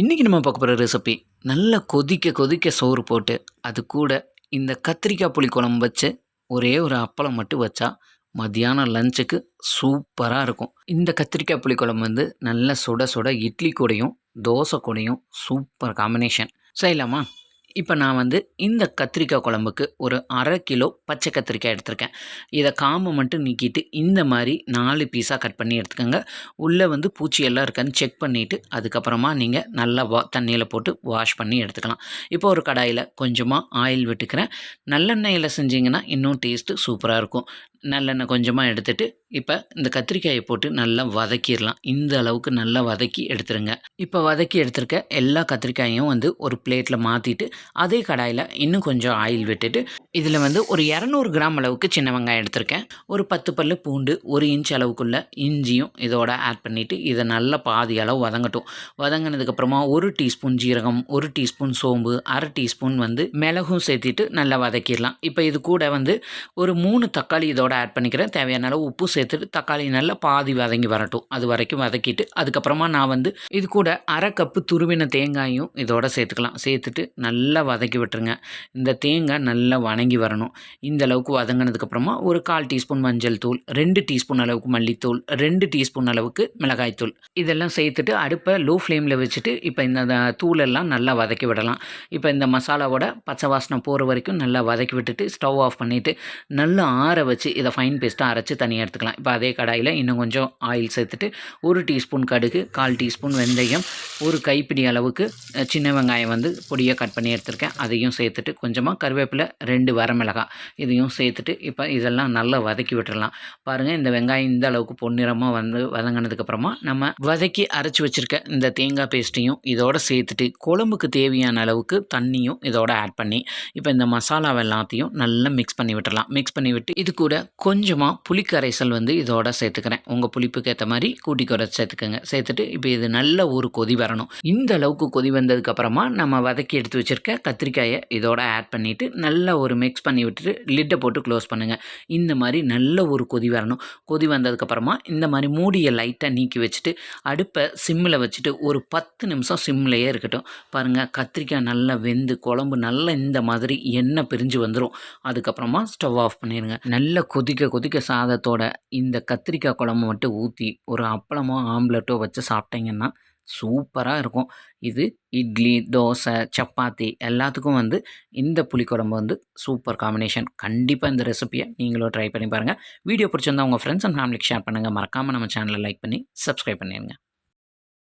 இன்றைக்கி நம்ம பார்க்க போகிற ரெசிபி நல்லா கொதிக்க கொதிக்க சோறு போட்டு அது கூட இந்த கத்திரிக்காய் புளி குழம்பு வச்சு ஒரே ஒரு அப்பளம் மட்டும் வச்சா மத்தியானம் லஞ்சுக்கு சூப்பராக இருக்கும். இந்த கத்திரிக்காய் புளி குழம்பு வந்து நல்லா சுட சுட இட்லி கூடையும் தோசை கூடையும் சூப்பர் காம்பினேஷன் செய்யலாமா? இப்போ நான் வந்து இந்த கத்திரிக்காய் குழம்புக்கு ஒரு அரை கிலோ பச்சை கத்திரிக்காய் எடுத்திருக்கேன். இதை காம்பை மட்டும் நீக்கிட்டு இந்த மாதிரி நாலு பீஸாக கட் பண்ணி எடுத்துக்கோங்க. உள்ளே வந்து பூச்சி எல்லாம் இருக்கான்னு செக் பண்ணிவிட்டு அதுக்கப்புறமா நீங்கள் நல்லா வா தண்ணியில் போட்டு வாஷ் பண்ணி எடுத்துக்கலாம். இப்போ ஒரு கடாயில் கொஞ்சமாக ஆயில் விட்டுக்கிறேன். நல்லெண்ணெயில் செஞ்சிங்கன்னா இன்னும் டேஸ்ட்டு சூப்பராக இருக்கும். நல்லெண்ணெய் கொஞ்சமாக எடுத்துகிட்டு இப்போ இந்த கத்திரிக்காயை போட்டு நல்லா வதக்கிடலாம். இந்த அளவுக்கு நல்லா வதக்கி எடுத்துருங்க. இப்போ வதக்கி எடுத்துருக்க எல்லா கத்திரிக்காயும் வந்து ஒரு பிளேட்டில் மாற்றிட்டு அதே கடாயில் இன்னும் கொஞ்சம் ஆயில் விட்டுட்டு இதில் வந்து ஒரு இரநூறு கிராம் அளவுக்கு சின்ன வெங்காயம் எடுத்திருக்கேன். ஒரு பத்து பல்லு பூண்டு ஒரு இன்ச் அளவுக்குள்ள இஞ்சியும் இதோட ஆட் பண்ணிவிட்டு இதை நல்லா பாதி அளவு வதங்கட்டும். வதங்கினதுக்கப்புறமா ஒரு டீஸ்பூன் ஜீரகம் ஒரு டீஸ்பூன் சோம்பு அரை டீஸ்பூன் வந்து மிளகும் சேர்த்திட்டு நல்லா வதக்கிடலாம். இப்போ இது கூட வந்து ஒரு மூணு தக்காளி இதோட இதோட ஆட் பண்ணிக்கிறேன். தேவையான அளவு உப்பு சேர்த்துட்டு தக்காளி நல்லா பாதி வதங்கி வரட்டும். அது வரைக்கும் வதக்கிட்டு அதுக்கப்புறமா நான் வந்து இது கூட அரை கப்பு துருவின தேங்காயும் இதோட சேர்த்துக்கலாம். சேர்த்துட்டு நல்லா வதக்கி விட்டுருங்க. இந்த தேங்காய் நல்லா வணங்கி வரணும். இந்த அளவுக்கு வதங்கினதுக்கப்புறமா ஒரு கால் டீஸ்பூன் மஞ்சள் தூள் ரெண்டு டீஸ்பூன் அளவுக்கு மல்லித்தூள் ரெண்டு டீஸ்பூன் அளவுக்கு மிளகாய் தூள். இதெல்லாம் சேர்த்துட்டு அடுப்பை லோ ஃப்ளேமில் வச்சுட்டு இப்போ இந்த தூளெல்லாம் நல்லா வதக்கி விடலாம். இப்போ இந்த மசாலாவோட பச்சை வாசனை போகிற வரைக்கும் நல்லா வதக்கி விட்டுட்டு ஸ்டவ் ஆஃப் பண்ணிவிட்டு நல்லா ஆற வச்சு இதை ஃபைன் பேஸ்ட்டாக அரைச்சி தனியாக எடுத்துக்கலாம். இப்போ அதே கடாயில் இன்னும் கொஞ்சம் ஆயில் சேர்த்துட்டு ஒரு டீஸ்பூன் கடுகு கால் டீஸ்பூன் வெந்தயம் ஒரு கைப்பிடி அளவுக்கு சின்ன வெங்காயம் வந்து பொடியாக கட் பண்ணி எடுத்துருக்கேன். அதையும் சேர்த்துட்டு கொஞ்சமாக கருவேப்பிலை ரெண்டு வரமிளகாய் இதையும் சேர்த்துட்டு இப்போ இதெல்லாம் நல்லா வதக்கி விட்டுடலாம் பாருங்கள் இந்த வெங்காயம் இந்த அளவுக்கு பொன்னிறமாக வந்து வதங்கினதுக்கப்புறமா நம்ம வதக்கி அரைச்சி வச்சுருக்க இந்த தேங்காய் பேஸ்ட்டையும் இதோட சேர்த்துட்டு குழம்புக்கு தேவையான அளவுக்கு தண்ணியும் இதோட ஆட் பண்ணி இப்போ இந்த மசாலாவை எல்லாத்தையும் நல்லா மிக்ஸ் பண்ணி விட்டுடலாம் மிக்ஸ் பண்ணி விட்டு இது கூட கொஞ்சமாக புளிக்கரைசல் வந்து இதோட சேர்த்துக்கிறேன். உங்கள் புளிப்புக்கு ஏற்ற மாதிரி கூட்டி குறை சேர்த்துக்கோங்க. சேர்த்துட்டு இப்போ இது நல்ல ஒரு கொதி வரணும். இந்த அளவுக்கு கொதி வந்ததுக்கப்புறமா நம்ம வதக்கி எடுத்து வச்சுருக்க கத்திரிக்காயை இதோட ஆட் பண்ணிவிட்டு நல்லா ஒரு மிக்ஸ் பண்ணி விட்டுட்டு லிட்டை போட்டு க்ளோஸ் பண்ணுங்கள் இந்த மாதிரி நல்ல ஒரு கொதி வரணும். கொதி வந்ததுக்கப்புறமா இந்த மாதிரி மூடியை லைட்டாக நீக்கி வச்சுட்டு அடுப்பை சிம்மில் வச்சுட்டு ஒரு பத்து நிமிஷம் சிம்லேயே இருக்கட்டும். பாருங்கள் கத்திரிக்காய் நல்லா வெந்து குழம்பு நல்லா இந்த மாதிரி எண்ணெய் பிரிஞ்சு வந்துடும் அதுக்கப்புறமா ஸ்டவ் ஆஃப் பண்ணிடுங்க நல்லா கொதிக்க கொதிக்க சாதத்தோட இந்த கத்திரிக்காய் குழம்பு மட்டும் ஊற்றி ஒரு அப்பளமோ ஆம்லெட்டோ வச்சு சாப்பிட்டீங்கன்னா சூப்பராக இருக்கும். இது இட்லி தோசை சப்பாத்தி எல்லாத்துக்கும் வந்து இந்த புளிக்குழம்பு வந்து சூப்பர் காம்பினேஷன். கண்டிப்பாக இந்த ரெசிப்பியை நீங்களும் ட்ரை பண்ணி பாருங்கள் வீடியோ பிடிச்சிருந்தா உங்கள் ஃப்ரெண்ட்ஸ் அண்ட் ஃபேமிலிக்கு ஷேர் பண்ணுங்கள் மறக்காமல் நம்ம சேனலை லைக் பண்ணி சப்ஸ்கிரைப் பண்ணிடுங்க